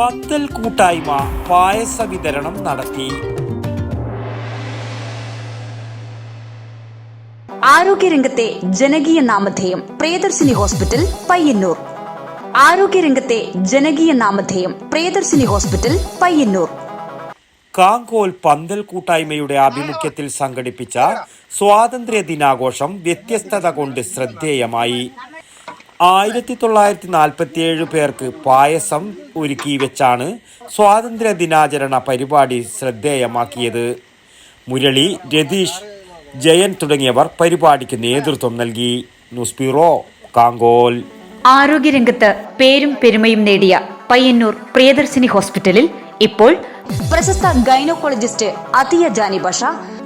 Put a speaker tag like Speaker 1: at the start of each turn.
Speaker 1: പന്തൽ കൂട്ടായ്മ പായസ വിതരണം നടത്തി.
Speaker 2: ആരോഗ്യരംഗത്തെ ജനകീയ നാമധേയം പ്രിയദർശിനി ഹോസ്പിറ്റൽ പയ്യന്നൂർ. ആരോഗ്യരംഗത്തെ ജനകീയ നാമധേയം പ്രിയദർശിനി ഹോസ്പിറ്റൽ പയ്യന്നൂർ.
Speaker 1: കാങ്കോൽ പന്തൽ കൂട്ടായ്മയുടെ ആഭിമുഖ്യത്തിൽ സംഘടിപ്പിച്ച സ്വാതന്ത്ര്യ ദിനാഘോഷം വ്യത്യസ്തത കൊണ്ട് ശ്രദ്ധേയമായി. ആയിരത്തി തൊള്ളായിരത്തി നാൽപ്പത്തിയേഴ് പേർക്ക് പായസം ഒരുക്കി വെച്ചാണ് സ്വാതന്ത്ര്യ ദിനാചരണ പരിപാടി ശ്രദ്ധേയമാക്കിയത്. മുരളി രതീഷ് ജയൻ തുടങ്ങിയവർ പരിപാടിക്ക് നേതൃത്വം നൽകി. News bureau Kankol.
Speaker 3: ആരോഗ്യരംഗത്ത് പേരും പെരുമയും നേടിയ പയ്യന്നൂർ പ്രിയദർശിനി ഹോസ്പിറ്റലിൽ ഇപ്പോൾ
Speaker 2: പ്രശസ്ത ഗൈനക്കോളജിസ്റ്റ് അതിയ ജാനി ബഷ